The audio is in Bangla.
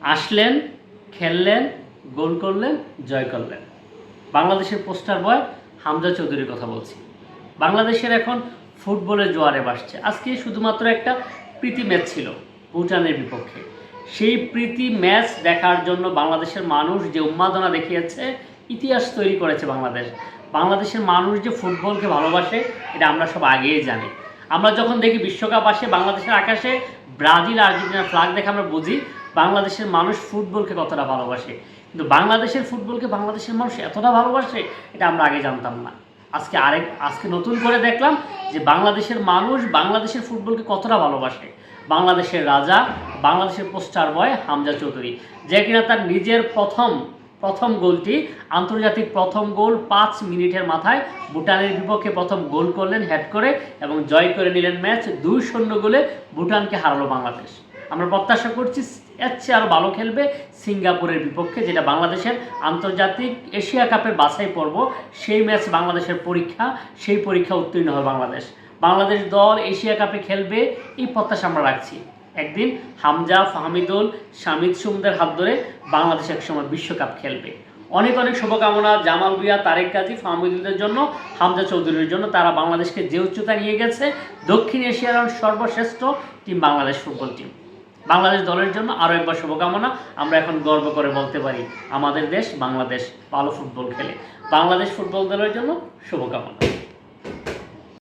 আসলেন, খেললেন, গোল করলেন, জয় করলেন। বাংলাদেশের পোস্টার বয় হামজা চৌধুরীর কথা বলছি। বাংলাদেশের এখন ফুটবলের জোয়ারে বাসছে আজকে শুধুমাত্র একটা প্রীতি ম্যাচ ছিল ভুটানের বিপক্ষে। সেই প্রীতি ম্যাচ দেখার জন্য বাংলাদেশের মানুষ যে উন্মাদনা দেখিয়েছে, ইতিহাস তৈরি করেছে বাংলাদেশ। বাংলাদেশের মানুষ যে ফুটবলকে ভালোবাসে, এটা আমরা সব আগেই জানি। আমরা যখন দেখি বিশ্বকাপ আসে, বাংলাদেশের আকাশে ব্রাজিল আর্জেন্টিনার ফ্লাগ দেখে আমরা বুঝি বাংলাদেশের মানুষ ফুটবলকে কতটা ভালোবাসে? কিন্তু বাংলাদেশের ফুটবলকে বাংলাদেশের মানুষ এতটা ভালোবাসে, এটা আমরা আগে জানতাম না। আজকে আরেক, আজকে নতুন করে দেখলাম যে বাংলাদেশের মানুষ বাংলাদেশের ফুটবলকে কতটা ভালোবাসে। বাংলাদেশের রাজা, বাংলাদেশের পোস্টার বয় হামজা চৌধুরী, যে কিনা তার নিজের প্রথম প্রথম গোলটি, আন্তর্জাতিক প্রথম গোল পাঁচ মিনিটের মাথায় ভুটানের বিপক্ষে প্রথম গোল করলেন হ্যাট করে এবং জয় করে নিলেন ম্যাচ দুই শূন্য গোলে ভুটানকে হারালো বাংলাদেশ। আমরা প্রত্যাশা করছি এর চেয়ে আরও ভালো খেলবে সিঙ্গাপুরের বিপক্ষে, যেটা বাংলাদেশের আন্তর্জাতিক এশিয়া কাপের বাছাই পর্ব। সেই ম্যাচ বাংলাদেশের পরীক্ষা, সেই পরীক্ষা উত্তীর্ণ হবে বাংলাদেশ। বাংলাদেশ দল এশিয়া কাপে খেলবে, এই প্রত্যাশা আমরা রাখছি। একদিন হামজা, ফাহমিদুল, শামিদ সুমদের হাত ধরে বাংলাদেশ একসময় বিশ্বকাপ খেলবে। অনেক অনেক শুভকামনা জামাল ভুইয়া, তারেক কাজী, ফাহমিদুলদের জন্য, হামজা চৌধুরীর জন্য। তারা বাংলাদেশকে যে উচ্চতা নিয়ে গেছে, দক্ষিণ এশিয়ার সর্বশ্রেষ্ঠ team Bangladesh football team. Bangladesh দলের জন্য আরও একবার শুভকামনা। আমরা এখন গর্ব করে বলতে পারি, আমাদের দেশ বাংলাদেশ ভালো ফুটবল খেলে। বাংলাদেশ ফুটবল দলের জন্য শুভকামনা।